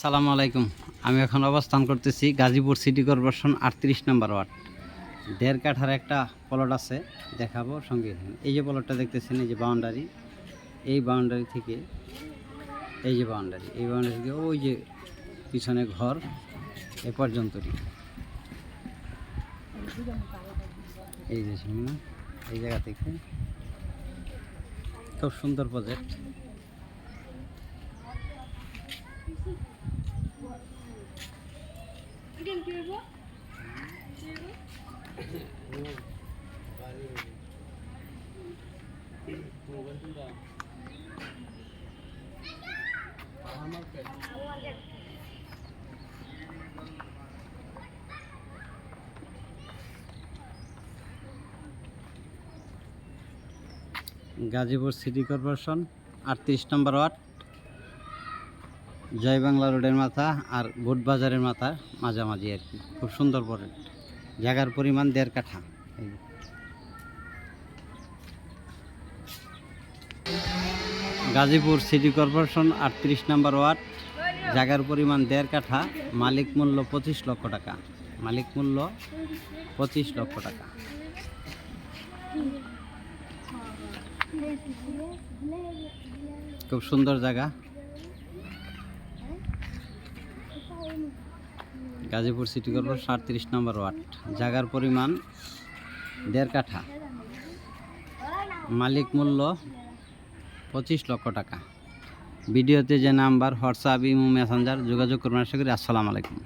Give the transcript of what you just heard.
সালামু আলাইকুম। আমি এখন অবস্থান করতেছি গাজীপুর সিটি কর্পোরেশন আটত্রিশ নম্বর ওয়ার্ড। দেড় কাঠার একটা প্লট আছে, দেখাবো সঙ্গে। এই যে প্লটটা দেখতেছেন, এই যে বাউন্ডারি এই বাউন্ডারি থেকে, এই যে বাউন্ডারি এই বাউন্ডারি থেকে ওই যে পিছনে ঘর, এ পর্যন্তই। এই যে সামনে এই জায়গা থেকে। খুব সুন্দর প্রজেক্ট গাজীপুর সিটি কর্পোরেশন আটত্রিশ নম্বর ওয়ার্ড। জয় বাংলা রোডের মাথা আর ভোট বাজারের মাথা মাঝামাঝি আর কি। খুব সুন্দর পরে জায়গার পরিমাণ দেড় কাঠা। গাজীপুর সিটি কর্পোরেশন আটত্রিশ নম্বর ওয়ার্ড, জায়গার পরিমাণ দেড় কাঠা, মালিক মূল্য পঁচিশ লক্ষ টাকা। মালিক মূল্য পঁচিশ লক্ষ টাকা। খুব সুন্দর জায়গা। গাজীপুর সিটি কর্পোরেশন আটত্রিশ নম্বর ওয়ার্ড। জায়গার পরিমাণ দেড় কাঠা। মালিক মূল্য পঁচিশ লক্ষ টাকা। ভিডিওতে যে নাম্বার, হোয়াটসঅ্যাপ, ইমো, মেসেঞ্জার যোগাযোগ করবেন আশা করি। আসসালামু আলাইকুম।